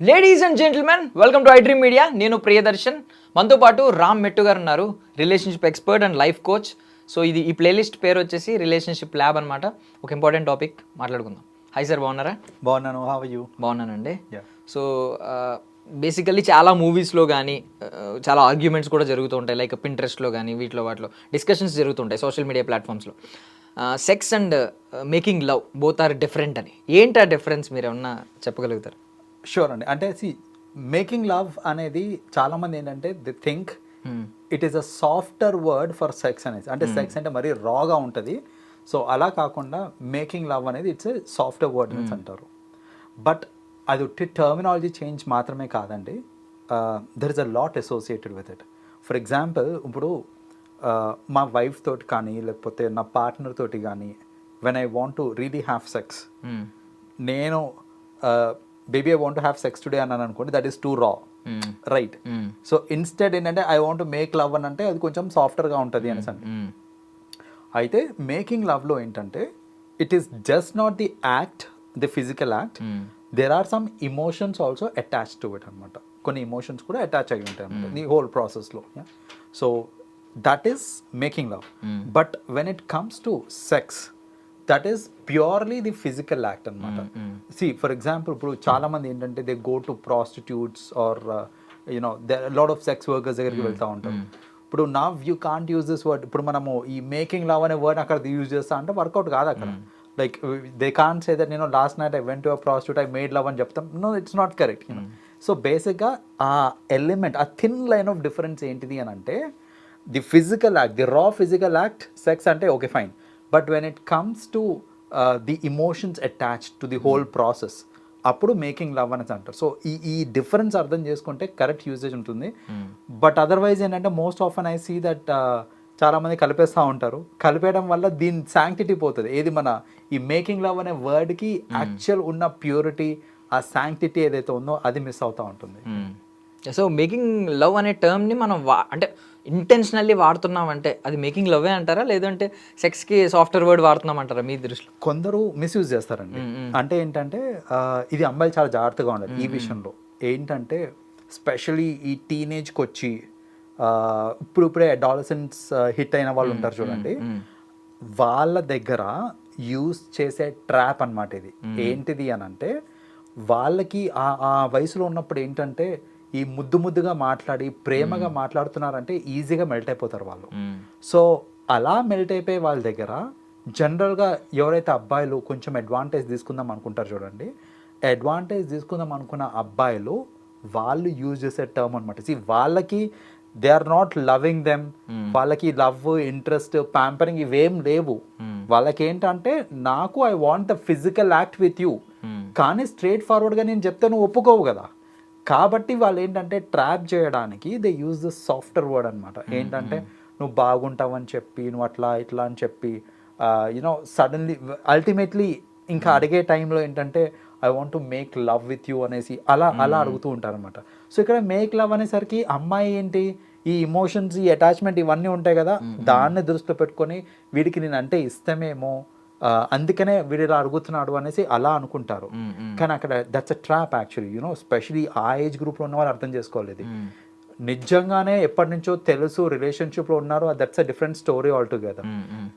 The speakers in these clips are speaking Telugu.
Ladies and gentlemen welcome to iDream media నేను ప్రియదర్శన్. మనతో పాటు రామ్ మెట్టు గారు ఉన్నారు. Relationship expert and life coach so ఇది ఈ ప్లేలిస్ట్ పేరు వచ్చేసి రిలేషన్షిప్ ల్యాబ్ అనమాట ఒక ఇంపార్టెంట్ టాపిక్ మాట్లాడుకుందాం. హాయ్ సార్ బాగున్నారా? బాగున్నాను. హౌ యూ బాగున్నానండి. సో బేసికల్లీ చాలా మూవీస్లో కానీ చాలా ఆర్గ్యుమెంట్స్ కూడా జరుగుతూ ఉంటాయి. లైక్ పింట్రెస్ట్లో కానీ వీటిలో వాటిలో డిస్కషన్స్ జరుగుతుంటాయి social media ప్లాట్ఫామ్స్లో sex and making love both are different అని. ఏంటి ఆ డిఫరెన్స్ మీరు ఏమన్నా చెప్పగలుగుతారు? షూర్ అండి. అంటే సి మేకింగ్ లవ్ అనేది చాలా మంది ఏంటంటే the think it is a softer word for sex అనేది. అంటే సెక్స్ అంటే మరీ రాగా ఉంటుంది. సో అలా కాకుండా మేకింగ్ లవ్ అనేది ఇట్స్ ఏ సాఫ్టర్ వర్డ్ అనేసి అంటారు. బట్ అది ఉట్టి టర్మినాలజీ చేంజ్ మాత్రమే కాదండి. There is a lot associated with it for example ఇప్పుడు uh, మా వైఫ్ తోటి కానీ లేకపోతే నా పార్ట్నర్ తోటి కానీ when I want to really have sex నేను baby I want have sex today అన్నాను అనుకోండి that is too raw right so instead ఏంటంటే ఐ వాంట్ మేక్ లవ్ అని అంటే అది కొంచెం సాఫ్ట్గా ఉంటుంది అనేసి అంటే అయితే మేకింగ్ లవ్లో ఏంటంటే it is just not the act the physical act there are some emotions also attach to it అనమాట కొన్ని ఇమోషన్స్ కూడా అటాచ్ అయి ఉంటాయి అనమాట ది హోల్ ప్రాసెస్లో so that is making love but when it comes to sex that is purely the physical act అనమాట సి ఫర్ ఎగ్జాంపుల్ ఇప్పుడు చాలా మంది ఏంటంటే they go to prostitutes or you know they lot of sex workers దగ్గరికి వెళ్తూ ఉంటారు. ఇప్పుడు నా you can't use this word ఇప్పుడు మనము ఈ మేకింగ్ లవ్ అనే వర్డ్ అక్కడ యూజ్ చేస్తా అంటే వర్కౌట్ కాదు అక్కడ. Like they can't say that నేను last night I went to prostitute I made love అని చెప్తాం. No it's not correct so బేసిక్గా ఆ ఎలిమెంట్ ఆ థిన్ లైన్ ఆఫ్ డిఫరెన్స్ ఏంటిది అని అంటే the physical act the raw physical act sex అంటే okay fine but when it comes to the emotions attach to the whole process అప్పుడు మేకింగ్ లవ్ అనేసి అంటారు. సో ఈ ఈ డిఫరెన్స్ అర్థం చేసుకుంటే కరెక్ట్ యూసేజ్ ఉంటుంది. బట్ అదర్వైజ్ ఏంటంటే most of I see that చాలా మంది కలిపేస్తూ ఉంటారు. కలిపేయడం వల్ల దీని శాంక్టిటీ పోతుంది. ఏది మన ఈ మేకింగ్ లవ్ అనే వర్డ్కి యాక్చువల్ ఉన్న ప్యూరిటీ ఆ శాంక్టిటీ ఏదైతే ఉందో అది మిస్ అవుతూ ఉంటుంది. సో మేకింగ్ లవ్ అనే టర్మ్ని మనం వా అంటే ఇంటెన్షనల్లీ వాడుతున్నాం అంటే అది మేకింగ్ లవ్వే అంటారా? లేదంటే సెక్స్కి సాఫ్ట్వేర్ వర్డ్ వాడుతున్నాం అంటారా మీ దృష్టిలో? కొందరు మిస్యూజ్ చేస్తారండి. అంటే ఏంటంటే ఇది అమ్మాయిలు చాలా జాగ్రత్తగా ఉండాలి ఈ విషయంలో. ఏంటంటే స్పెషలీ ఈ టీనేజ్కి వచ్చి ఇప్పుడు ఇప్పుడే అడాలసెన్స్ హిట్ అయిన వాళ్ళు ఉంటారు చూడండి. వాళ్ళ దగ్గర యూస్ చేసే ట్రాప్ అన్నమాట ఇది. ఏంటిది అని అంటే వాళ్ళకి ఆ ఆ వయసులో ఉన్నప్పుడు ఏంటంటే ఈ ముద్దు ముద్దుగా మాట్లాడి ప్రేమగా మాట్లాడుతున్నారంటే ఈజీగా మెల్ట్ అయిపోతారు వాళ్ళు. సో అలా మెల్ట్ అయిపోయే వాళ్ళ దగ్గర జనరల్గా ఎవరైతే అబ్బాయిలు కొంచెం అడ్వాంటేజ్ తీసుకుందాం అనుకుంటారు చూడండి అడ్వాంటేజ్ తీసుకుందాం అనుకున్న అబ్బాయిలు వాళ్ళు యూజ్ చేసే టర్మ్ అనమాట వాళ్ళకి they are not loving them వాళ్ళకి లవ్ ఇంట్రెస్ట్ ప్యాంపరింగ్ ఇవేం లేవు. వాళ్ళకి ఏంటంటే నాకు I want the physical act with you కానీ స్ట్రేట్ ఫార్వర్డ్గా నేను చెప్తే నువ్వు ఒప్పుకోవు కదా. కాబట్టి వాళ్ళు ఏంటంటే ట్రాప్ చేయడానికి they use the software word అనమాట ఏంటంటే నువ్వు బాగుంటావని చెప్పి నువ్వు అట్లా ఇట్లా అని చెప్పి యునో సడన్లీ అల్టిమేట్లీ ఇంకా అడిగే టైంలో ఏంటంటే I want to make love with you అనేసి అలా అలా అడుగుతూ ఉంటారనమాట సో ఇక్కడ మేక్ లవ్ అనేసరికి అమ్మాయి ఏంటి ఈ ఇమోషన్స్ ఈ అటాచ్మెంట్ ఇవన్నీ ఉంటాయి కదా దాన్ని దృష్టిలో పెట్టుకొని వీడికి నేను అంటే ఇష్టమేమో అందుకనే వీడు ఇలా అడుగుతున్నాడు అనేసి అలా అనుకుంటారు. కానీ అక్కడ that's a trap actually you know specially ఆ ఏజ్ గ్రూప్లో ఉన్న వాళ్ళు అర్థం చేసుకోవాలి. ఇది నిజంగానే ఎప్పటి నుంచో తెలుసు రిలేషన్షిప్లో ఉన్నారు that's a different story all together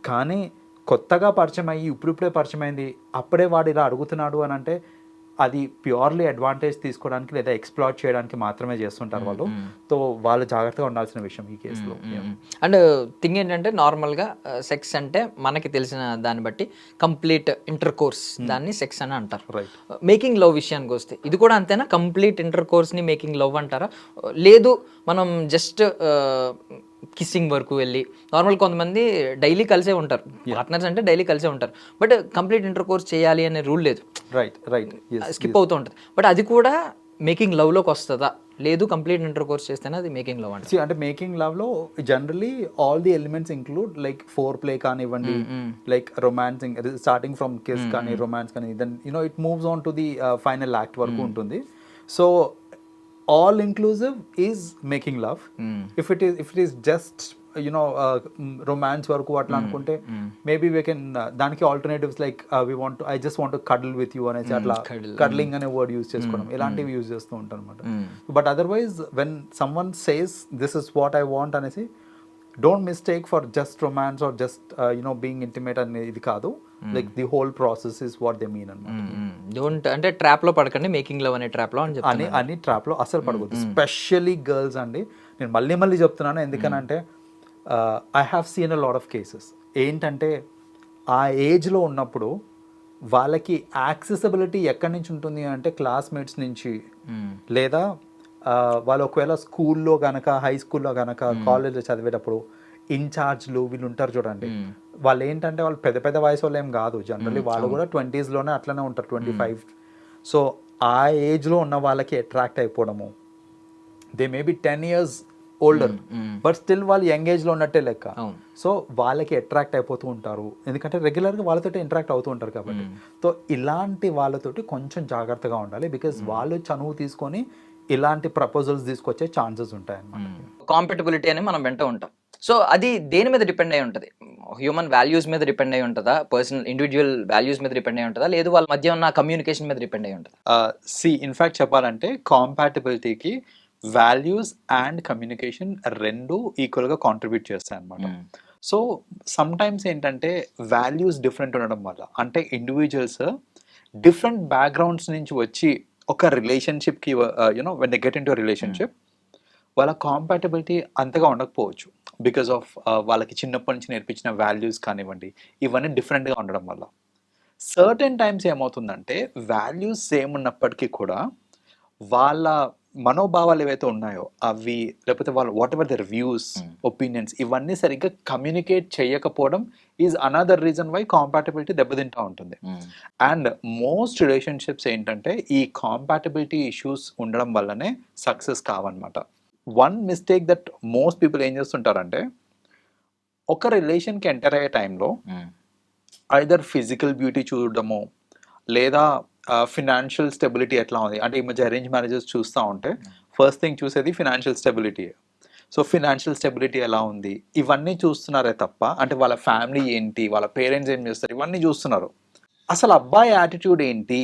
కానీ కొత్తగా పరిచయం అయ్యి ఇప్పుడిప్పుడే పరిచయం అయింది అప్పుడే వాడు ఇలా అడుగుతున్నాడు అని అంటే అది ప్యూర్లీ అడ్వాంటేజ్ తీసుకోవడానికి లేదా ఎక్స్ప్లాయిట్ చేయడానికి మాత్రమే చేస్తుంటారు వాళ్ళు. సో వాళ్ళు జాగ్రత్తగా ఉండాల్సిన విషయం ఈ కేసులో. అండ్ థింగ్ ఏంటంటే నార్మల్గా సెక్స్ అంటే మనకి తెలిసిన దాన్ని బట్టి కంప్లీట్ ఇంటర్ కోర్స్ దాన్ని సెక్స్ అని అంటారు. రైట్ మేకింగ్ లవ్ విషయానికి వస్తే ఇది కూడా అంతేనా? కంప్లీట్ ఇంటర్ కోర్స్ని మేకింగ్ లవ్ అంటారా? లేదు మనం జస్ట్ కిస్సింగ్ వరకు వెళ్ళి నార్మల్ కొంతమంది డైలీ కలిసే ఉంటారు. పార్ట్నర్స్ అంటే డైలీ కలిసే ఉంటారు. బట్ కంప్లీట్ ఇంటర్ కోర్స్ చేయాలి అనే రూల్ లేదు. రైట్ రైట్ స్కిప్ అవుతూ ఉంటుంది. బట్ అది కూడా మేకింగ్ లవ్లోకి వస్తుందా? లేదు కంప్లీట్ ఇంటర్ కోర్స్ చేస్తేనే అది మేకింగ్ లవ్ See, అంటే మేకింగ్ లవ్లో generally all the elements include like foreplay కానివ్వండి like romancing starting from kiss కానీ రొమాన్స్ కానీ then you know it moves on to the final act వరకు ఉంటుంది. So all inclusive is making love if it is if it is just you know romance వరకు అట్లా అనుకుంటే మేబీ వీ కెన్ దానికి alternatives like we want I just want cuddle with you అనేసి అట్లా. కడ్లింగ్ అనే వర్డ్ యూస్ చేసుకోవడం. ఇలాంటివి యూజ్ చేస్తూ ఉంటాను అనమాట but otherwise when someone says this is what I want అనేసి don't mistake for just romance or just you know being intimate అనేది ఇది కాదు. Like the whole process is what they mean అనమాట డోంట్ అంటే ట్రాప్లో పడకండి మేకింగ్ లవ్ అనే ట్రాప్లో అని అని చెప్తాను అని ట్రాప్లో అసలు పడకూడదు స్పెషల్లీ గర్ల్స్ అండి. నేను మళ్ళీ మళ్ళీ చెప్తున్నాను ఎందుకనంటే I have seen a lot of cases ఏంటంటే ఆ ఏజ్లో ఉన్నప్పుడు వాళ్ళకి యాక్సెసిబిలిటీ ఎక్కడి నుంచి ఉంటుంది అంటే క్లాస్మేట్స్ నుంచి. లేదా ఆ, వాళ్ళు ఒకవేళ స్కూల్లో గనక హై స్కూల్లో గనక కాలేజ్లో చదివేటప్పుడు ఇన్ఛార్జ్లు వీళ్ళు ఉంటారు చూడండి. వాళ్ళు ఏంటంటే వాళ్ళు పెద్ద పెద్ద వయసు వాళ్ళు ఏం కాదు జనరల్లీ. వాళ్ళు కూడా ట్వంటీస్లోనే అట్లనే ఉంటారు ట్వంటీ ఫైవ్. సో ఆ ఏజ్లో ఉన్న వాళ్ళకి అట్రాక్ట్ అయిపోవడము. They may be ten years older but still వాళ్ళు యంగ్ ఏజ్లో ఉన్నట్టే లెక్క. సో వాళ్ళకి అట్రాక్ట్ అయిపోతూ ఉంటారు. ఎందుకంటే రెగ్యులర్గా వాళ్ళతో ఇంటరాక్ట్ అవుతూ ఉంటారు కాబట్టి. సో ఇలాంటి వాళ్ళతోటి కొంచెం జాగ్రత్తగా ఉండాలి బికాజ్ వాళ్ళు చనువు తీసుకొని ఇలాంటి ప్రపోజల్స్ తీసుకొచ్చే ఛాన్సెస్ ఉంటాయి అన్నమాట కాంపెటబిలిటీ అని మనం వెంట ఉంటాం. సో అది దేని మీద డిపెండ్ అయి ఉంటుంది? హ్యూమన్ వాల్యూస్ మీద డిపెండ్ అయి ఉంటుందా? పర్సనల్ ఇండివిజువల్ వాల్యూస్ మీద డిపెండ్ అయి ఉంటుందా? లేదు వాళ్ళ మధ్య ఉన్న కమ్యూనికేషన్ మీద డిపెండ్ అయి ఉంటుందా? సి ఇన్ఫాక్ట్ చెప్పాలంటే కాంపాటబిలిటీకి వాల్యూస్ అండ్ కమ్యూనికేషన్ రెండు ఈక్వల్గా కాంట్రిబ్యూట్ చేస్తాయి అనమాట సో సమ్ టైమ్స్ ఏంటంటే వాల్యూస్ డిఫరెంట్ ఉండడం వల్ల అంటే ఇండివిజువల్స్ డిఫరెంట్ బ్యాక్గ్రౌండ్స్ నుంచి వచ్చి ఒక రిలేషన్షిప్కి you know when the get into relationship వాళ్ళ కాంపాటబిలిటీ అంతగా ఉండకపోవచ్చు. బికాస్ ఆఫ్ వాళ్ళకి చిన్నప్పటి నుంచి నేర్పించిన వాల్యూస్ కానివ్వండి ఇవన్నీ డిఫరెంట్గా ఉండడం వల్ల. సర్టెన్ టైమ్స్ ఏమవుతుందంటే వాల్యూస్ సేమ్ ఉన్నప్పటికీ కూడా వాళ్ళ మనోభావాలు ఏవైతే ఉన్నాయో అవి లేకపోతే వాళ్ళ whatever their views opinions ఇవన్నీ సరిగ్గా కమ్యూనికేట్ చేయకపోవడం is another reason why compatibility దెబ్బతింటా ఉంటుంది. అండ్ మోస్ట్ రిలేషన్షిప్స్ ఏంటంటే ఈ కాంపాటబిలిటీ ఇష్యూస్ ఉండడం వల్లనే success కావన్నమాట. One mistake that most people ఏం చేస్తుంటారంటే ఒక రిలేషన్కి ఎంటర్ అయ్యే టైంలో ఐదర్ ఫిజికల్ బ్యూటీ చూడడము లేదా ఫినాన్షియల్ స్టెబిలిటీ ఎట్లా ఉంది? అంటే ఈ మధ్య అరేంజ్ మ్యారేజెస్ చూస్తూ ఉంటే ఫస్ట్ థింగ్ చూసేది financial stability. So financial stability ఎలా ఉంది? ఇవన్నీ చూస్తున్నారే తప్ప అంటే వాళ్ళ ఫ్యామిలీ ఏంటి? వాళ్ళ పేరెంట్స్ ఏం చేస్తారు? ఇవన్నీ చూస్తున్నారు. అసలు అబ్బాయి యాటిట్యూడ్ ఏంటి?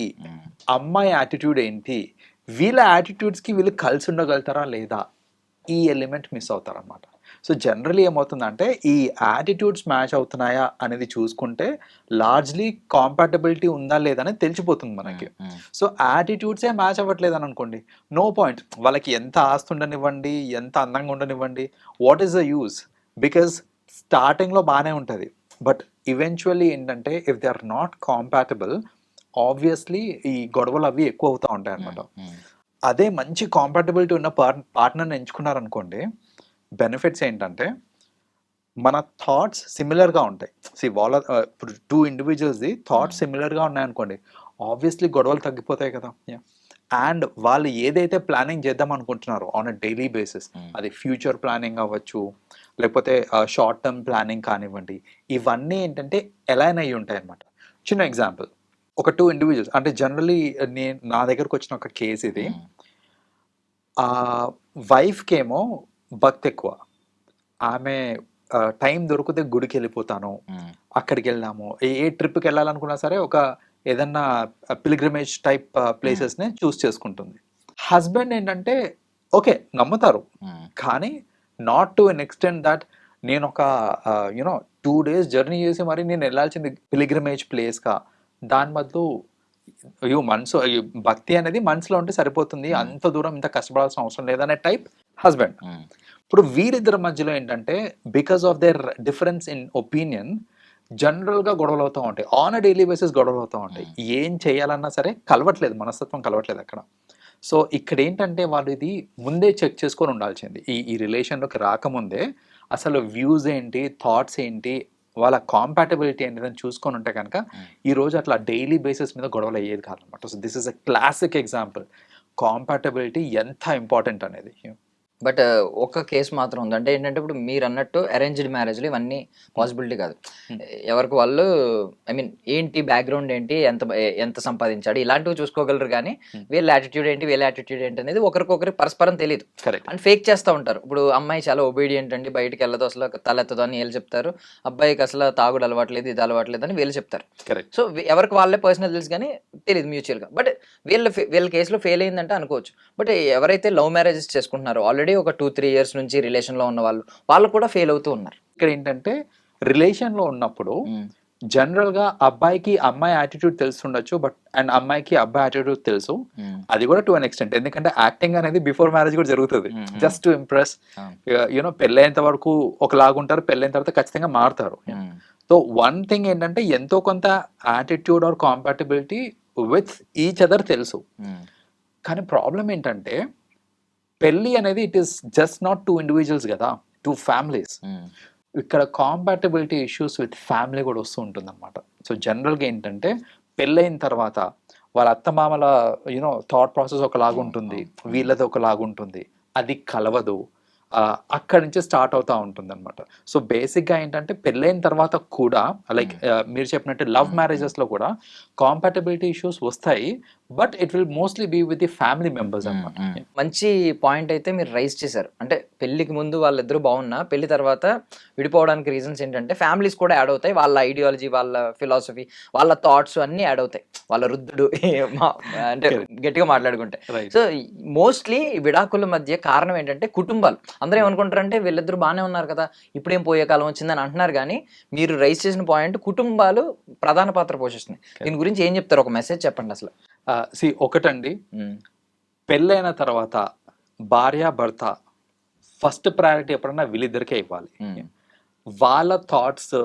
అమ్మాయి యాటిట్యూడ్ ఏంటి? వీళ్ళ యాటిట్యూడ్స్కి వీళ్ళు కలిసి ఉండగలుగుతారా లేదా? ఈ ఎలిమెంట్ మిస్ అవుతారన్నమాట. సో జనరలీ ఏమవుతుందంటే ఈ యాటిట్యూడ్స్ మ్యాచ్ అవుతున్నాయా అనేది చూసుకుంటే లార్జ్లీ కాంపాటబిలిటీ ఉందా లేదా అనేది తెలిసిపోతుంది మనకి. సో యాటిట్యూడ్సే మ్యాచ్ అవ్వట్లేదు అని అనుకోండి నో పాయింట్ వాళ్ళకి ఎంత ఆస్తి ఉండనివ్వండి ఎంత అందంగా ఉండనివ్వండి what is the use because స్టార్టింగ్లో బాగానే ఉంటుంది. బట్ ఈవెన్చువల్లీ ఏంటంటే if they are not compatible obviously ఈ గొడవలు అవి ఎక్కువ అవుతూ ఉంటాయి అనమాట అదే మంచి కాంపాటబిలిటీ ఉన్న పార్ పార్ట్నర్ని ఎంచుకున్నారనుకోండి బెనిఫిట్స్ ఏంటంటే మన థాట్స్ సిమిలర్గా ఉంటాయి. సి వాళ్ళ ఇప్పుడు టూ ఇండివిజువల్స్ది థాట్స్ సిమిలర్గా ఉన్నాయనుకోండి ఆబ్వియస్లీ గొడవలు తగ్గిపోతాయి కదా. అండ్ వాళ్ళు ఏదైతే ప్లానింగ్ చేద్దాం అనుకుంటున్నారో ఆన్ అ డైలీ బేసిస్ అది ఫ్యూచర్ ప్లానింగ్ అవ్వచ్చు లేకపోతే షార్ట్ టర్మ్ ప్లానింగ్ కానివ్వండి ఇవన్నీ ఏంటంటే ఎలైన్ అయ్యి ఉంటాయి అనమాట చిన్న ఎగ్జాంపుల్ ఒక టూ ఇండివిజువల్స్ అంటే జనరలీ నేను నా దగ్గరకు వచ్చిన ఒక కేసు ఇది. ఆ వైఫ్కి ఏమో భక్తి ఎక్కువ ఆమె టైం దొరికితే గుడికి వెళ్ళిపోతాను అక్కడికి వెళ్దాము ఏ ఏ ట్రిప్కి వెళ్ళాలనుకున్నా సరే ఒక ఏదన్నా పిలిగ్రిమేజ్ టైప్ ప్లేసెస్ని చూస్ చేసుకుంటుంది. హస్బెండ్ ఏంటంటే ఓకే నమ్ముతారు. కానీ not to an extent that నేను ఒక యూనో టూ డేస్ జర్నీ చేసి మరి నేను వెళ్ళాల్సింది పిలిగ్రిమేజ్ ప్లేస్గా దాని బదులు అయ్యో మనసు భక్తి అనేది మనసులో ఉంటే సరిపోతుంది. అంత దూరం ఇంత కష్టపడాల్సిన అవసరం లేదనే టైప్ హస్బెండ్. ఇప్పుడు వీరిద్దరి మధ్యలో ఏంటంటే because of their difference in opinion జనరల్గా గొడవలు అవుతూ ఉంటాయి. ఆన్ అ డైలీ బేసిస్ గొడవలు అవుతూ ఉంటాయి. ఏం చేయాలన్నా సరే కలవట్లేదు మనస్తత్వం కలవట్లేదు అక్కడ. సో ఇక్కడ ఏంటంటే వాళ్ళు ఇది ముందే చెక్ చేసుకొని ఉండాల్సింది. ఈ ఈ రిలేషన్లోకి రాకముందే అసలు వ్యూస్ ఏంటి థాట్స్ ఏంటి వాళ్ళ కాంపాటబిలిటీ ఏంటి చూసుకొని ఉంటే కనుక ఈ రోజు అట్లా డైలీ బేసిస్ మీద గొడవలు అయ్యేది కాదనమాట so this is a classic example compatibility ఎంత ఇంపార్టెంట్ అనేది. బట్ ఒక కేసు మాత్రం ఉంది. అంటే ఏంటంటే ఇప్పుడు మీరు అన్నట్టు అరేంజ్డ్ మ్యారేజ్లు ఇవన్నీ పాసిబిలిటీ కాదు. ఎవరికి వాళ్ళు ఐ మీన్ ఏంటి బ్యాక్గ్రౌండ్ ఏంటి ఎంత ఎంత సంపాదించాడు ఇలాంటివి చూసుకోగలరు కానీ వీళ్ళ యాటిట్యూడ్ ఏంటి వీళ్ళ యాటిట్యూడ్ ఏంటి అనేది ఒకరికొకరి పరస్పరం తెలియదు కరెక్ట్ అండ్ ఫేక్ చేస్తూ ఉంటారు. ఇప్పుడు అమ్మాయి చాలా ఒబీడియంట్ అండి బయటికి వెళ్ళదు అసలు తలెత్తదు అని వీళ్ళు చెప్తారు. అబ్బాయికి అసలు తాగుడు అలవాట్లేదు ఇది అలవాట్లేదు అని వీళ్ళు చెప్తారు. సో ఎవరికి వాళ్ళే పర్సనల్ తెలుసు కానీ తెలియదు మ్యూచువల్గా బట్ వీళ్ళ వీళ్ళ కేసులో ఫెయిల్ అయిందంటే అనుకోవచ్చు. బట్ ఎవరైతే లవ్ మ్యారేజెస్ చేసుకుంటున్నారో ఆల్రెడీ ఒక టూ త్రీ ఇయర్స్ నుంచి రిలేషన్లో ఉన్న వాళ్ళు వాళ్ళు కూడా ఫెయిల్ అవుతూ ఉన్నారు. ఇక్కడ ఏంటంటే రిలేషన్లో ఉన్నప్పుడు జనరల్గా అబ్బాయికి అమ్మాయి యాటిట్యూడ్ తెలుసుండొచ్చు బట్ అండ్ అమ్మాయికి అబ్బాయి యాటిట్యూడ్ తెలుసు. అది కూడా టు అన్ ఎక్స్టెంట్ ఎందుకంటే యాక్టింగ్ అనేది బిఫోర్ మ్యారేజ్ కూడా జరుగుతుంది. Just to impress you know పెళ్ళైనంత వరకు ఒకలాగా ఉంటారు పెళ్ళైన తర్వాత ఖచ్చితంగా మారుతారు. సో వన్ థింగ్ ఏంటంటే ఎంతో కొంత attitude or compatibility with each other తెలుసు. కానీ ప్రాబ్లం ఏంటంటే పెళ్ళి అనేది it is just not two individuals కదా టూ ఫ్యామిలీస్ ఇక్కడ కాంపాటబిలిటీ ఇష్యూస్ విత్ ఫ్యామిలీ కూడా వస్తూ ఉంటుంది అనమాట సో జనరల్గా ఏంటంటే పెళ్ళైన తర్వాత వాళ్ళ అత్తమామల యూనో థాట్ ప్రాసెస్ ఒకలాగా ఉంటుంది వీళ్ళది ఒకలాగా ఉంటుంది అది కలవదు అక్కడి నుంచి స్టార్ట్ అవుతా ఉంటుంది అనమాట సో బేసిక్గా ఏంటంటే పెళ్ళైన తర్వాత కూడా లైక్ మీరు చెప్పినట్టు లవ్ మ్యారేజెస్లో కూడా కాంపాటబిలిటీ ఇష్యూస్ వస్తాయి but it will mostly be with the family members అనమాట మంచి పాయింట్ అయితే మీరు రైజ్ చేశారు. అంటే పెళ్ళికి ముందు వాళ్ళిద్దరూ బాగున్నా పెళ్ళి తర్వాత విడిపోవడానికి రీజన్స్ ఏంటంటే ఫ్యామిలీస్ కూడా యాడ్ అవుతాయి. వాళ్ళ ఐడియాలజీ వాళ్ళ ఫిలాసఫీ వాళ్ళ థాట్స్ అన్నీ యాడ్ అవుతాయి. వాళ్ళ రుద్దుడు మా- అంటే గట్టిగా మాట్లాడుకుంటే. సో మోస్ట్లీ విడాకుల మధ్య కారణం ఏంటంటే కుటుంబాలు. అందరూ ఏమనుకుంటారంటే వీళ్ళిద్దరు బాగానే ఉన్నారు కదా ఇప్పుడేం పోయే కాలం వచ్చిందని అంటున్నారు కానీ మీరు రైజ్ చేసిన పాయింట్ కుటుంబాలు ప్రధాన పాత్ర పోషిస్తున్నాయి. దీని గురించి ఏం చెప్తారు? ఒక మెసేజ్ చెప్పండి అసలు. సి ఒకటండి. పెళ్ళైన తర్వాత భార్య భర్త ఫస్ట్ ప్రయారిటీ ఎప్పుడన్నా వీళ్ళిద్దరికే ఇవ్వాలి. వాళ్ళ థాట్స్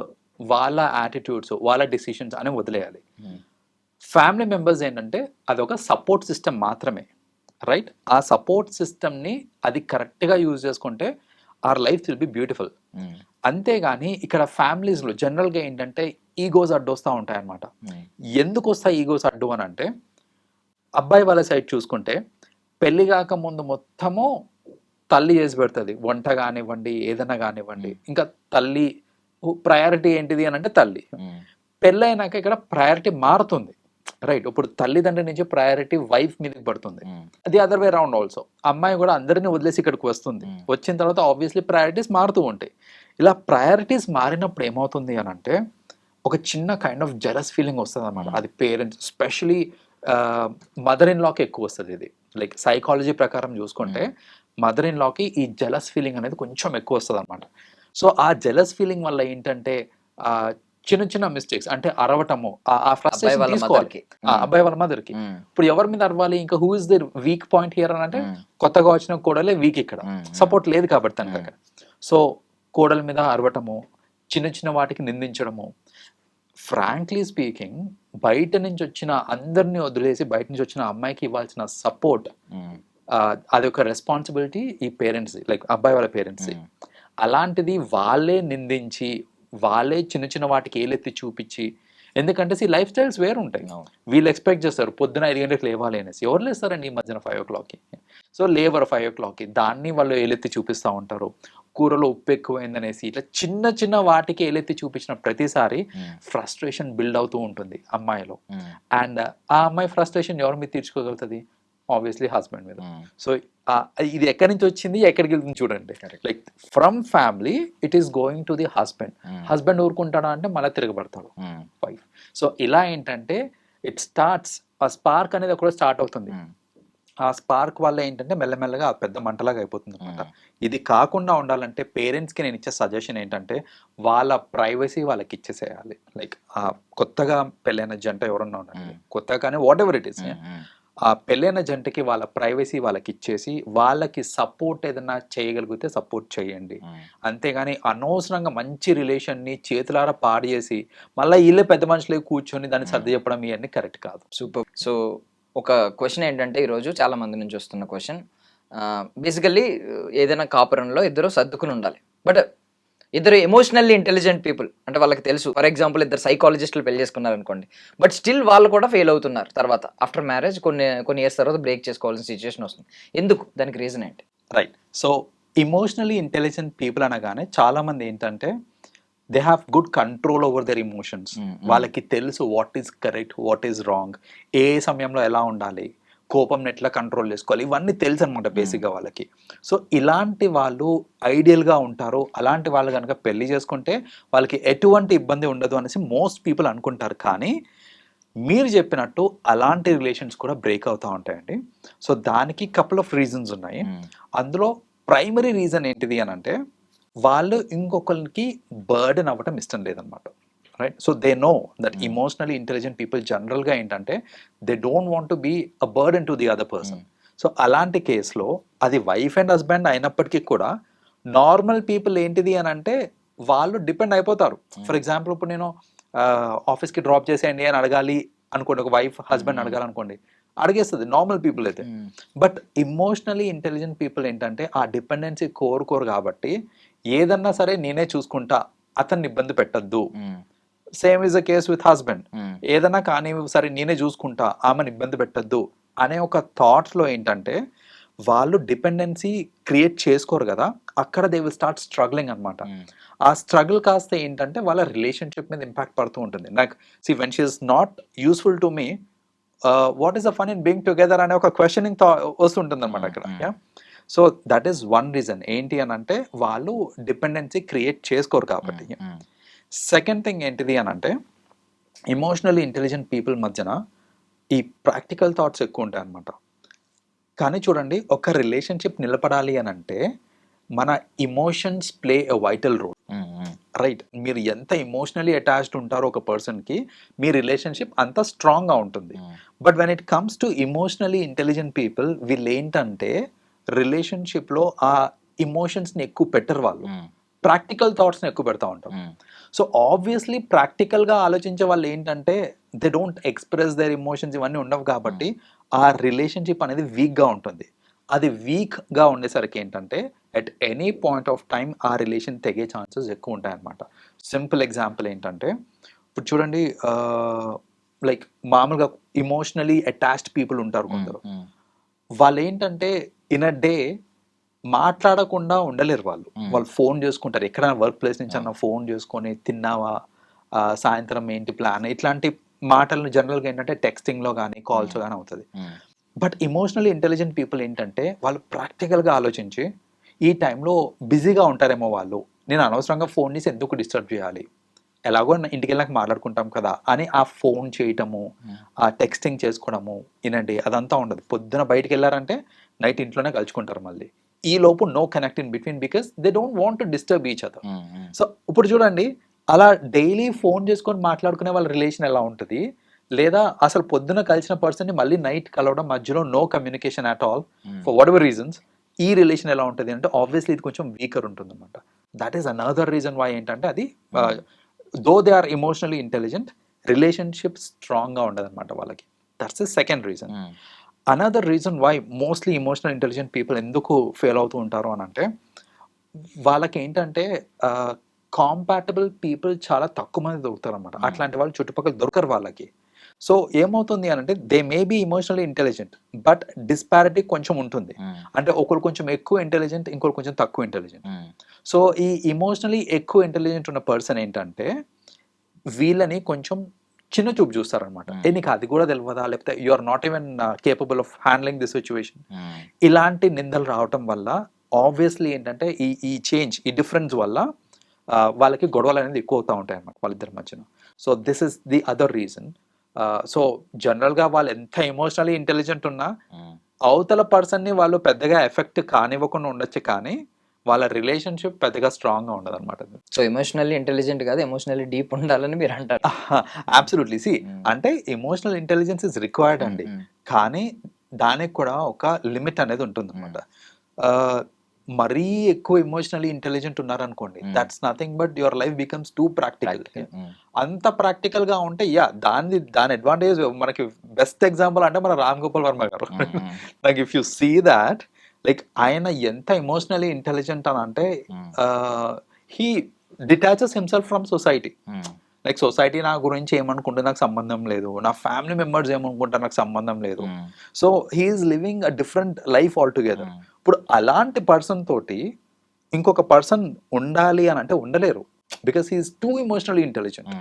వాళ్ళ యాటిట్యూడ్స్ వాళ్ళ డిసిషన్స్ అని వదిలేయాలి. ఫ్యామిలీ మెంబర్స్ ఏంటంటే అది ఒక సపోర్ట్ సిస్టమ్ మాత్రమే రైట్? ఆ సపోర్ట్ సిస్టమ్ని అది కరెక్ట్గా యూజ్ చేసుకుంటే our life will be beautiful. అంతేగాని ఇక్కడ ఫ్యామిలీస్లో జనరల్గా ఏంటంటే ఈగోస్ అడ్డు వస్తూ ఉంటాయి అన్నమాట ఎందుకు వస్తాయి ఈగోస్ అడ్డు అని అంటే అబ్బాయి వాళ్ళ సైడ్ చూసుకుంటే పెళ్ళి కాక ముందు మొత్తము తల్లి చేసి పెడుతుంది. వంట కానివ్వండి ఏదైనా కానివ్వండి. ఇంకా తల్లి ప్రయారిటీ ఏంటిది అని అంటే తల్లి. పెళ్ళైనాక ఇక్కడ ప్రయారిటీ మారుతుంది. రైట్ ఇప్పుడు తల్లిదండ్రుల నుంచి ప్రయారిటీ వైఫ్ మీదకి పడుతుంది. అది అదర్ వే రౌండ్ ఆల్సో అమ్మాయి కూడా అందరినీ వదిలేసి ఇక్కడికి వస్తుంది. వచ్చిన తర్వాత ఆబ్వియస్లీ ప్రయారిటీస్ మారుతూ ఉంటాయి. ఇలా ప్రయారిటీస్ మారినప్పుడు ఏమవుతుంది అని అంటే ఒక చిన్న కైండ్ ఆఫ్ జెలస్ ఫీలింగ్ వస్తుంది అనమాట Mm. అది పేరెంట్స్ స్పెషలీ మదర్ ఇన్ లాకి ఎక్కువ వస్తుంది ఇది. లైక్ సైకాలజీ ప్రకారం చూసుకుంటే మదర్ ఇన్ లాకి ఈ జెలస్ ఫీలింగ్ అనేది కొంచెం ఎక్కువ వస్తుంది అనమాట సో ఆ జెలస్ ఫీలింగ్ వల్ల ఏంటంటే ఆ చిన్న చిన్న మిస్టేక్స్ అంటే అరవటము ఆ- ఆ అబ్బాయి వాళ్ళ తీసుకోవాలి. మదర్కి ఆ అబ్బాయి వాళ్ళ మదర్కి ఇప్పుడు ఎవరి మీద అరవాలి? ఇంకా who is the weak point here అని అంటే కొత్తగా వచ్చిన కోడలే వీక్ ఇక్కడ. సపోర్ట్ లేదు కాబట్టి తనకి అక్కడ సో కోడల మీద అరవటము చిన్న చిన్న వాటికి నిందించడము ఫ్రాంక్లీ స్పీకింగ్ బయట నుంచి వచ్చిన అందరినీ వదిలేసి బయట నుంచి వచ్చిన అమ్మాయికి ఇవ్వాల్సిన సపోర్ట్ అది ఒక రెస్పాన్సిబిలిటీ ఈ పేరెంట్స్ లైక్ అబ్బాయి వాళ్ళ పేరెంట్స్ అలాంటిది వాళ్ళే నిందించి వాళ్ళే చిన్న చిన్న వాటికి ఏలెత్తి చూపించి ఎందుకంటే సి లైఫ్ స్టైల్స్ వేరు ఉంటాయి వీళ్ళు ఎక్స్పెక్ట్ చేస్తారు పొద్దున ఐదు గంటలకు లేవాలి అనేసి. ఎవరు లేస్తారండి ఈ మధ్యన ఫైవ్ ఓ క్లాక్కి సో లేవరు ఫైవ్ ఓ క్లాక్కి దాన్ని వాళ్ళు ఏలెత్తి చూపిస్తూ ఉంటారు. కూరలో ఉప్పు ఎక్కువైందనేసి ఇట్లా చిన్న చిన్న వాటికి ఏలెత్తి చూపించిన ప్రతిసారి ఫ్రస్ట్రేషన్ బిల్డ్ అవుతూ ఉంటుంది అమ్మాయిలో. అండ్ ఆ అమ్మాయి ఫ్రస్ట్రేషన్ ఎవరి మీద తీర్చుకోగలుగుతుంది? ఆబ్వియస్లీ హస్బెండ్ మీద. సో ఇది ఎక్కడి నుంచి వచ్చింది? ఎక్కడికి వెళ్తుంది చూడండి. Like from family it is going to the husband husband ఊరుకుంటాడా అంటే మళ్ళీ తిరగబడతాడు. వైఫ్ సో ఇలా ఏంటంటే ఇట్ స్టార్ట్స్ ఆ స్పార్క్ అనేది కూడా స్టార్ట్ అవుతుంది. ఆ స్పార్క్ వల్ల ఏంటంటే మెల్లమెల్లగా పెద్ద మంటలాగా అయిపోతుంది అనమాట ఇది కాకుండా ఉండాలంటే పేరెంట్స్కి నేను ఇచ్చే సజెషన్ ఏంటంటే వాళ్ళ ప్రైవసీ వాళ్ళకి ఇచ్చేసేయాలి. లైక్ ఆ కొత్తగా పెళ్ళైన జంట ఎవరన్నా ఉండండి. కొత్తగా కానీ వాట్ ఎవర్ ఇట్ ఈస్ ఆ పెళ్ళైన జంటకి వాళ్ళ ప్రైవసీ వాళ్ళకి ఇచ్చేసి వాళ్ళకి సపోర్ట్ ఏదైనా చేయగలిగితే సపోర్ట్ చేయండి. అంతేగాని అనవసరంగా మంచి రిలేషన్ని చేతులారా పాడు చేసి మళ్ళీ వీళ్ళే పెద్ద మనుషులే కూర్చొని దాన్ని సర్ది చెప్పడం ఇవన్నీ కరెక్ట్ కాదు. సూపర్. సో ఒక క్వశ్చన్ ఏంటంటే ఈరోజు చాలా మంది నుంచి వస్తున్న క్వశ్చన్ బేసికల్లీ ఏదైనా కాపురంలో ఇద్దరు సర్దుకుని ఉండాలి. బట్ ఇద్దరు ఎమోషనల్లీ ఇంటెలిజెంట్ పీపుల్ అంటే వాళ్ళకి తెలుసు. ఫర్ ఎగ్జాంపుల్ ఇద్దరు సైకాలజిస్టులు పెళ్ళి చేసుకున్నారు అనుకోండి బట్ స్టిల్ వాళ్ళు కూడా ఫెయిల్ అవుతున్నారు తర్వాత. ఆఫ్టర్ మ్యారేజ్ కొన్ని కొన్ని ఇయర్స్ తర్వాత బ్రేక్ చేసుకోవాల్సిన సిచ్యువేషన్ వస్తుంది. ఎందుకు? దానికి రీజన్ ఏంటి? Right so emotionally intelligent people అనగానే చాలామంది ఏంటంటే they have good control over their emotions Mm, mm. వాళ్ళకి తెలుసు what is correct what is wrong ఏ సమయంలో ఎలా ఉండాలి కోపం ఎట్లా కంట్రోల్ చేసుకోవాలి ఇవన్నీ తెలుసు అనమాట బేసిక్గా వాళ్ళకి. సో ఇలాంటి వాళ్ళు ఐడియల్గా ఉంటారు. అలాంటి వాళ్ళు కనుక పెళ్ళి చేసుకుంటే వాళ్ళకి ఎటువంటి ఇబ్బంది ఉండదు అనేసి మోస్ట్ పీపుల్ అనుకుంటారు. కానీ మీరు చెప్పినట్టు అలాంటి రిలేషన్స్ కూడా బ్రేక్ అవుతూ ఉంటాయండి. సో దానికి కపుల్ ఆఫ్ రీజన్స్ ఉన్నాయి. అందులో ప్రైమరీ రీజన్ ఏంటిది అని అంటే వాళ్ళు ఇంకొకరికి బర్డెన్ అవ్వటం ఇష్టం లేదనమాట right so they know that emotionally intelligent people జనరల్గా ఏంటంటే they don't want to be a burden to the other person so అలాంటి కేసులో అది వైఫ్ అండ్ హస్బెండ్ అయినప్పటికీ కూడా నార్మల్ పీపుల్ ఏంటిది అని అంటే వాళ్ళు డిపెండ్ అయిపోతారు. ఫర్ ఎగ్జాంపుల్ ఇప్పుడు నేను ఆఫీస్కి డ్రాప్ చేసేయండి అని అడగాలి అనుకోండి ఒక వైఫ్ హస్బెండ్ అడగాలనుకోండి అడిగేస్తుంది నార్మల్ పీపుల్ అయితే. బట్ ఇమోషనలీ ఇంటెలిజెంట్ పీపుల్ ఏంటంటే ఆ డిపెండెన్సీ కోరుకోరు కాబట్టి ఏదన్నా సరే నేనే చూసుకుంటా అతన్ని ఇబ్బంది పెట్టద్దు. Same is a case with husband ఏదన్నా కానీ సరే నేనే చూసుకుంటా ఆమెను ఇబ్బంది పెట్టద్దు అనే ఒక థాట్స్లో ఏంటంటే వాళ్ళు డిపెండెన్సీ క్రియేట్ చేసుకోరు కదా అక్కడ దే విల్ స్టార్ట్ స్ట్రగ్లింగ్ అనమాట ఆ స్ట్రగుల్ కాస్త ఏంటంటే వాళ్ళ రిలేషన్షిప్ మీద ఇంపాక్ట్ పడుతూ ఉంటుంది. నాకు see when she is not useful to me what is the fun in being together అనే ఒక క్వశ్చనింగ్ వస్తుంటుంది అనమాట అక్కడ so that is one reason. ఏంటి అని అంటే వాళ్ళు డిపెండెన్సీ క్రియేట్ చేసుకోరు కాబట్టి. సెకండ్ థింగ్ ఏంటిది అని అంటే ఇమోషనల్లీ ఇంటెలిజెంట్ పీపుల్ మధ్యన ఈ ప్రాక్టికల్ థాట్స్ ఎక్కువ ఉంటాయి అనమాట కానీ చూడండి ఒక రిలేషన్షిప్ నిలబడాలి అని అంటే మన emotions play a vital role. Right మీరు ఎంత ఇమోషనలీ అటాచ్డ్ ఉంటారో ఒక పర్సన్కి మీ రిలేషన్షిప్ అంత స్ట్రాంగ్గా ఉంటుంది. But when it comes to emotionally intelligent people వీళ్ళు ఏంటంటే రిలేషన్షిప్లో ఆ ఇమోషన్స్ని ఎక్కువ పెట్టరు వాళ్ళు. ప్రాక్టికల్ థాట్స్ని ఎక్కువ పెడతా ఉంటాం సో ఆబ్వియస్లీ ప్రాక్టికల్గా ఆలోచించే వాళ్ళు ఏంటంటే they don't express their emotions ఇవన్నీ ఉండవు కాబట్టి ఆ రిలేషన్షిప్ అనేది వీక్గా ఉంటుంది. అది వీక్గా ఉండేసరికి ఏంటంటే at any point of time ఆ రిలేషన్ తెగే ఛాన్సెస్ ఎక్కువ ఉంటాయన్నమాట. సింపుల్ ఎగ్జాంపుల్ ఏంటంటే ఇప్పుడు చూడండి లైక్ మామూలుగా ఇమోషనలీ అటాచ్డ్ పీపుల్ ఉంటారు కొందరు. వాళ్ళు ఏంటంటే ఇన్ అ డే మాట్లాడకుండా ఉండలేరు వాళ్ళు. వాళ్ళు ఫోన్ చేసుకుంటారు. ఎక్కడైనా వర్క్ ప్లేస్ నుంచి అన్న ఫోన్ చేసుకొని తిన్నావా? సాయంత్రం ఏంటి ప్లాన్ ఇట్లాంటి మాటలను జనరల్గా ఏంటంటే టెక్స్టింగ్లో కానీ కాల్స్ కానీ అవుతుంది. బట్ ఇమోషనల్లీ ఇంటెలిజెంట్ పీపుల్ ఏంటంటే వాళ్ళు ప్రాక్టికల్గా ఆలోచించి ఈ టైంలో బిజీగా ఉంటారేమో వాళ్ళు. నేను అనవసరంగా ఫోన్ చేసి ఎందుకు డిస్టర్బ్ చేయాలి? ఎలాగో ఇంటికి వెళ్ళాక మాట్లాడుకుంటాం కదా అని ఆ ఫోన్ చేయటము ఆ టెక్స్టింగ్ చేసుకోవడము వినండి అదంతా ఉండదు. పొద్దున బయటికి వెళ్ళారంటే నైట్ ఇంట్లోనే కలుసుకుంటారు మళ్ళీ. ఈ లోపు no connect in between because they don't want to disturb each other so ఇప్పుడు చూడండి అలా డైలీ ఫోన్ చేసుకొని మాట్లాడుకునే వాళ్ళ రిలేషన్ ఎలా ఉంటుంది? లేదా అసలు పొద్దున కలిసిన పర్సన్ని మళ్ళీ నైట్ కలవడం మధ్యలో no communication at all for whatever reasons ఈ రిలేషన్ ఎలా ఉంటుంది అంటే ఆబ్వియస్లీ ఇది కొంచెం వీకర్ ఉంటుంది అనమాట that is another reason why ఏంటంటే అది though they are emotionally intelligent relationship స్ట్రాంగ్గా ఉండదు అనమాట వాళ్ళకి. That's the second reason another reason why mostly emotional intelligent people ఎందుకు ఫెయిల్ అవుతూ ఉంటారు అని అంటే వాళ్ళకి ఏంటంటే కాంపాటబుల్ పీపుల్ చాలా తక్కువ మంది దొరుకుతారు అనమాట Hmm. అట్లాంటి వాళ్ళు చుట్టుపక్కల దొరకరు వాళ్ళకి. సో ఏమవుతుంది అని అంటే they may be emotionally intelligent but disparity కొంచెం ఉంటుంది. అంటే ఒకరు కొంచెం ఎక్కువ ఇంటెలిజెంట్ ఇంకొకరు కొంచెం తక్కువ ఇంటెలిజెంట్ సో ఈ ఇమోషనలీ ఎక్కువ ఇంటెలిజెంట్ ఉన్న పర్సన్ ఏంటంటే వీళ్ళని కొంచెం చిన్న చూపు చూస్తారనమాట. ఏ నీకు అది కూడా తెలియదా లేకపోతే you are not even capable of handling the situation ఇలాంటి నిందలు రావటం వల్ల ఆబ్వియస్లీ ఏంటంటే ఈ ఈ చేంజ్ ఈ డిఫరెన్స్ వల్ల వాళ్ళకి గొడవలు అనేది ఎక్కువ అవుతూ ఉంటాయి అన్నమాట వాళ్ళిద్దరి మధ్యన. So this is the other reason so జనరల్గా వాళ్ళు ఎంత ఎమోషనలీ ఇంటెలిజెంట్ ఉన్నా అవతల పర్సన్ని వాళ్ళు పెద్దగా ఎఫెక్ట్ కానివ్వకుండా ఉండొచ్చు కానీ వాళ్ళ రిలేషన్షిప్ పెద్దగా స్ట్రాంగ్గా ఉండదు అనమాట సో ఎమోషనల్లీ ఇంటెలిజెంట్ కాదు ఎమోషనల్లీ డీప్ ఉండాలని మీరు అంటారు. అబ్సల్యూట్లీ. సి. అంటే ఎమోషనల్ ఇంటెలిజెన్స్ ఇస్ రిక్వైర్డ్ అండి. కానీ దానికి కూడా ఒక లిమిట్ అనేది ఉంటుంది అనమాట మరీ ఎక్కువ ఎమోషనల్లీ ఇంటెలిజెంట్ ఉన్నారనుకోండి. That's nothing but your life becomes too practical. అంత ప్రాక్టికల్గా ఉంటే యా దాని దాని అడ్వాంటేజ్ మనకి బెస్ట్ ఎగ్జాంపుల్ అంటే మన రామ్ గోపాల్ వర్మ గారు. నాకు if you see that like ఆయన ఎంత ఎమోషనలీ ఇంటెలిజెంట్ అని అంటే he detaches himself from society like society నా గురించి ఏమనుకుంటే నాకు సంబంధం లేదు. నా ఫ్యామిలీ మెంబర్స్ ఏమనుకుంటారు నాకు సంబంధం లేదు. So he's living a different life altogether ఇప్పుడు అలాంటి పర్సన్ తోటి ఇంకొక పర్సన్ ఉండాలి అని అంటే ఉండలేరు. Because he's too emotionally intelligent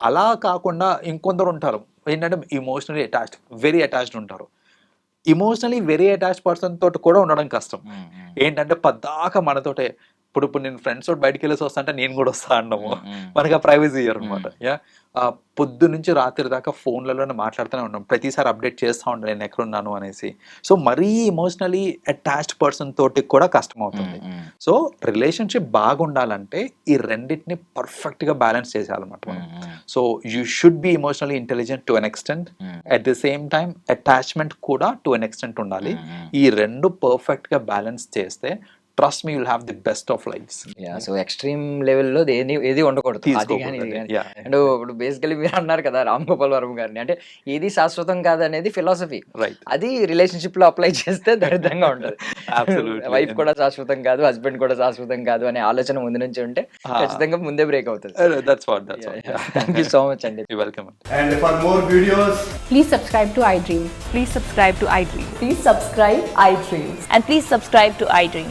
అలా కాకుండా ఇంకొందరు ఉంటారు. ఏంటంటే ఇమోషనలీ అటాచ్డ్ వెరీ అటాచ్డ్ ఉంటారు. ఇమోషనలీ వెరీ అటాచ్డ్ పర్సన్ తోటి కూడా ఉండడం కష్టం. ఏంటంటే పద్దాక మనతోటే ఇప్పుడు ఇప్పుడు నేను ఫ్రెండ్స్ తోటి బయటికి వెళ్ళేసి వస్తా అంటే నేను కూడా వస్తా అన్నాము. మనకి ఆ ప్రైవసీ ఇయ్యరు అనమాట యా? పొద్దు నుంచి రాత్రి దాకా ఫోన్లలోనే మాట్లాడుతూనే ఉన్నాం. ప్రతిసారి అప్డేట్ చేస్తూ ఉంటాను నేను ఎక్కడున్నాను అనేసి. సో మరీ ఇమోషనలీ అటాచ్డ్ పర్సన్ తోటి కూడా కష్టం అవుతుంది. సో రిలేషన్షిప్ బాగుండాలంటే ఈ రెండింటిని పర్ఫెక్ట్గా బ్యాలెన్స్ చేసేయాలన్నమాట మనం. So you should be emotionally intelligent to an extent at the same time attachment కూడా టు అన్ ఎక్స్టెంట్ ఉండాలి. ఈ రెండు పర్ఫెక్ట్గా బ్యాలెన్స్ చేస్తే trust me will have the best of lives so extreme లెవెల్లో ఏది ఏది ఉండకూడదు అది. కానీ. అండ్ ఇప్పుడు బేసికలీ మీరు అన్నారు కదా రామ్ గోపాల్ వర్మ గారిని అంటే ఏది శాశ్వతం కాదు అనేది ఫిలాసఫీ రైట్ అది రిలేషన్షిప్లో అప్లై చేస్తే దరిద్రంగా ఉంటుంది. వైఫ్ కూడా శాశ్వతం కాదు హస్బెండ్ కూడా శాశ్వతం కాదు అనే ఆలోచన ముందు నుంచి ఉంటే Ah. ఖచ్చితంగా ముందే బ్రేక్ అవుతుంది that's what that's thank you so much అండి welcome And for more videos, Please subscribe to iDream. Please subscribe to iDream. Please subscribe iDreams. And please subscribe to iDream.